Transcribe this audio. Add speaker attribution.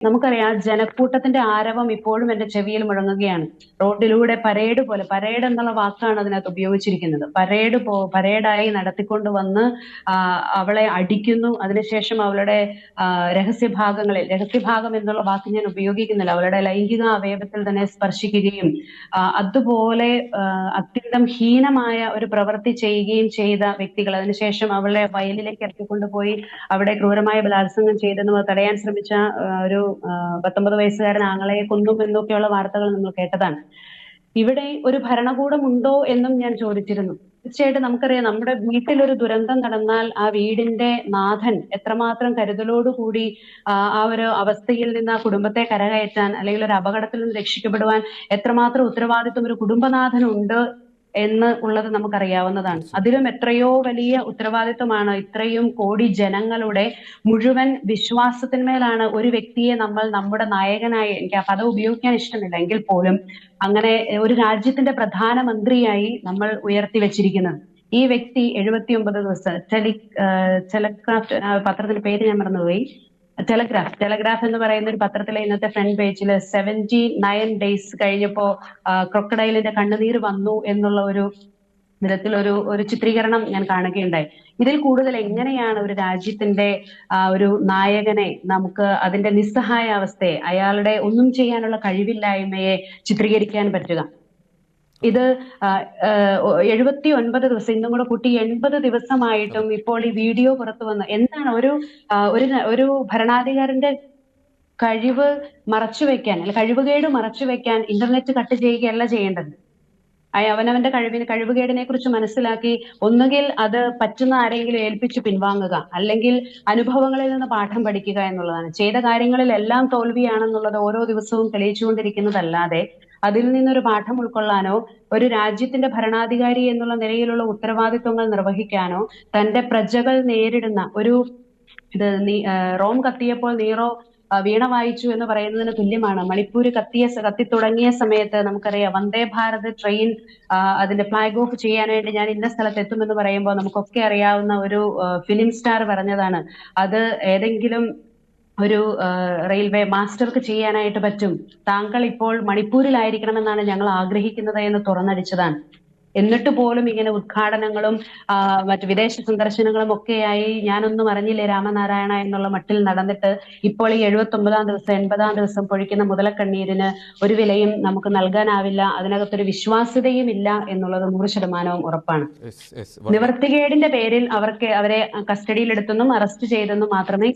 Speaker 1: നമുക്കറിയാം ജനക്കൂട്ടത്തിന്റെ ആരവം ഇപ്പോഴും എന്റെ ചെവിയിൽ മുഴങ്ങുകയാണ്. റോഡിലൂടെ പരേഡ് പോലെ പരേഡ് എന്നുള്ള വാക്കാണ് അതിനകത്ത് ഉപയോഗിച്ചിരിക്കുന്നത്. പരേഡ് പോ പരേഡായി നടത്തിക്കൊണ്ട് വന്ന് അവളെ അടിക്കുന്നു. അതിനുശേഷം അവളുടെ ആ, രഹസ്യഭാഗങ്ങളിൽ രഹസ്യഭാഗം എന്നുള്ള വാക്ക് ഞാൻ ഉപയോഗിക്കുന്നില്ല. അവളുടെ ലൈംഗിക അവയവത്തിൽ തന്നെ സ്പർശിക്കുകയും അതുപോലെ ആ, അത്യന്തം ഹീനമായ ഒരു പ്രവൃത്തി ചെയ്യുകയും ചെയ്ത വ്യക്തികൾ. അതിനുശേഷം അവളെ വയലിലേക്ക് ഇറക്കിക്കൊണ്ടുപോയി അവിടെ ക്രൂരമായ ബലാത്സംഗം ചെയ്തെന്ന് തടയാൻ ശ്രമിച്ച ഒരു ആ, പത്തൊമ്പത് വയസ്സുകാരൻ ആങ്ങളെ കൊന്നും എന്നൊക്കെയുള്ള വാർത്തകൾ നമ്മൾ കേട്ടതാണ്. ഇവിടെ ഒരു ഭരണകൂടം ഉണ്ടോ എന്നും ഞാൻ ചോദിച്ചിരുന്നു. തീർച്ചയായിട്ടും നമുക്കറിയാം നമ്മുടെ വീട്ടിൽ ഒരു ദുരന്തം നടന്നാൽ ആ വീടിന്റെ നാഥൻ എത്രമാത്രം കരുതലോടുകൂടി ആ ഒരു അവസ്ഥയിൽ നിന്ന് ആ കുടുംബത്തെ കരകയറ്റാൻ അല്ലെങ്കിൽ ഒരു അപകടത്തിൽ നിന്ന് രക്ഷിക്കപ്പെടുവാൻ എത്രമാത്രം ഉത്തരവാദിത്വം ഒരു കുടുംബനാഥനുണ്ട് എന്ന് ഉള്ളത് നമുക്കറിയാവുന്നതാണ്. അതിലും എത്രയോ വലിയ ഉത്തരവാദിത്വമാണ് ഇത്രയും കോടി ജനങ്ങളുടെ മുഴുവൻ വിശ്വാസത്തിന്മേലാണ് ഒരു വ്യക്തിയെ നമ്മൾ നമ്മുടെ നായകനായി എനിക്ക് ആ പദം ഉപയോഗിക്കാൻ ഇഷ്ടമില്ല എങ്കിൽ പോലും അങ്ങനെ ഒരു രാജ്യത്തിന്റെ പ്രധാനമന്ത്രിയായി നമ്മൾ ഉയർത്തി വെച്ചിരിക്കുന്നത്. ഈ വ്യക്തി എഴുപത്തി ഒമ്പത് ദിവസം ടെലി ടെലക്രാഫ്റ്റ് പത്രത്തിന്റെ പേര് ഞാൻ മറന്നുപോയി. ടെലഗ്രാഫ് ടെലഗ്രാഫ് എന്ന് പറയുന്ന ഒരു പത്രത്തിലെ ഇന്നത്തെ ഫ്രണ്ട് പേജിൽ സെവന്റി നയൻ ഡേയ്സ് കഴിഞ്ഞപ്പോ ക്രൊക്കഡൈലിന്റെ കണ്ണുനീര് വന്നു എന്നുള്ള ഒരു വിധത്തിലൊരു ഒരു ചിത്രീകരണം ഞാൻ കാണുകയുണ്ടായി. ഇതിൽ കൂടുതൽ എങ്ങനെയാണ് ഒരു രാജ്യത്തിന്റെ ഒരു നായകനെ നമുക്ക് അതിന്റെ നിസ്സഹായ അവസ്ഥയെ അയാളുടെ ഒന്നും ചെയ്യാനുള്ള കഴിവില്ലായ്മയെ ചിത്രീകരിക്കാൻ പറ്റുക? ഇത് എഴുപത്തി ഒൻപത് ദിവസം ഇന്നും കൂടെ കൂട്ടി എൺപത് ദിവസമായിട്ടും ഇപ്പോൾ ഈ വീഡിയോ പുറത്തു വന്ന്. എന്താണ് ഒരു ഒരു ഒരു ഭരണാധികാരിന്റെ കഴിവ് മറച്ചു വെക്കാൻ അല്ല കഴിവുകേട് മറച്ചു വെക്കാൻ ഇന്റർനെറ്റ് കട്ട് ചെയ്യുകയല്ല ചെയ്യേണ്ടത്? അവനവന്റെ കഴിവിന് കഴിവുകേടിനെ കുറിച്ച് മനസ്സിലാക്കി ഒന്നുകിൽ അത് പറ്റുന്ന ആരെങ്കിലും ഏൽപ്പിച്ച് പിൻവാങ്ങുക അല്ലെങ്കിൽ അനുഭവങ്ങളിൽ നിന്ന് പാഠം പഠിക്കുക എന്നുള്ളതാണ്. ചെയ്ത കാര്യങ്ങളിൽ എല്ലാം തോൽവിയാണെന്നുള്ളത് ഓരോ ദിവസവും തെളിയിച്ചുകൊണ്ടിരിക്കുന്നതല്ലാതെ അതിൽ നിന്നൊരു പാഠം ഉൾക്കൊള്ളാനോ ഒരു രാജ്യത്തിന്റെ ഭരണാധികാരി എന്നുള്ള നിലയിലുള്ള ഉത്തരവാദിത്വങ്ങൾ നിർവഹിക്കാനോ തന്റെ പ്രജകൾ നേരിടുന്ന ഒരു ഇത് റോം കത്തിയപ്പോൾ നീറോ വീണ വായിച്ചു എന്ന് പറയുന്നതിന് തുല്യമാണ്. മണിപ്പൂര് കത്തിയ കത്തി തുടങ്ങിയ സമയത്ത് നമുക്കറിയാം വന്ദേ ഭാരത് ട്രെയിൻ അതിന്റെ ഫ്ലാഗ് ഓഫ് ചെയ്യാൻ വേണ്ടി ഞാൻ ഇന്ന സ്ഥലത്ത് എത്തുമെന്ന് പറയുമ്പോൾ നമുക്കൊക്കെ അറിയാവുന്ന ഒരു ഫിലിം സ്റ്റാർ പറഞ്ഞതാണ്. അത് ഏതെങ്കിലും ഒരു റെയിൽവേ മാസ്റ്റർക്ക് ചെയ്യാനായിട്ട് പറ്റും. താങ്കൾ ഇപ്പോൾ മണിപ്പൂരിലായിരിക്കണമെന്നാണ് ഞങ്ങൾ ആഗ്രഹിക്കുന്നത് എന്ന് തുറന്നടിച്ചതാണ്. എന്നിട്ട് പോലും ഇങ്ങനെ ഉദ്ഘാടനങ്ങളും മറ്റു വിദേശ സന്ദർശനങ്ങളും ഒക്കെയായി ഞാനൊന്നും അറിഞ്ഞില്ലേ രാമനാരായണ എന്നുള്ള മട്ടിൽ നടന്നിട്ട് ഇപ്പോൾ ഈ എഴുപത്തി ഒമ്പതാം ദിവസം എൺപതാം ദിവസം പൊഴിക്കുന്ന മുതലക്കണ്ണീരിന് ഒരു വിലയും നമുക്ക് നൽകാനാവില്ല അതിനകത്തൊരു വിശ്വാസ്യതയും ഇല്ല എന്നുള്ളത് നൂറ് ശതമാനവും ഉറപ്പാണ്. നിവർത്തികേടിന്റെ പേരിൽ അവർക്ക് അവരെ കസ്റ്റഡിയിലെടുത്തെന്നും അറസ്റ്റ് ചെയ്തെന്നും മാത്രമേ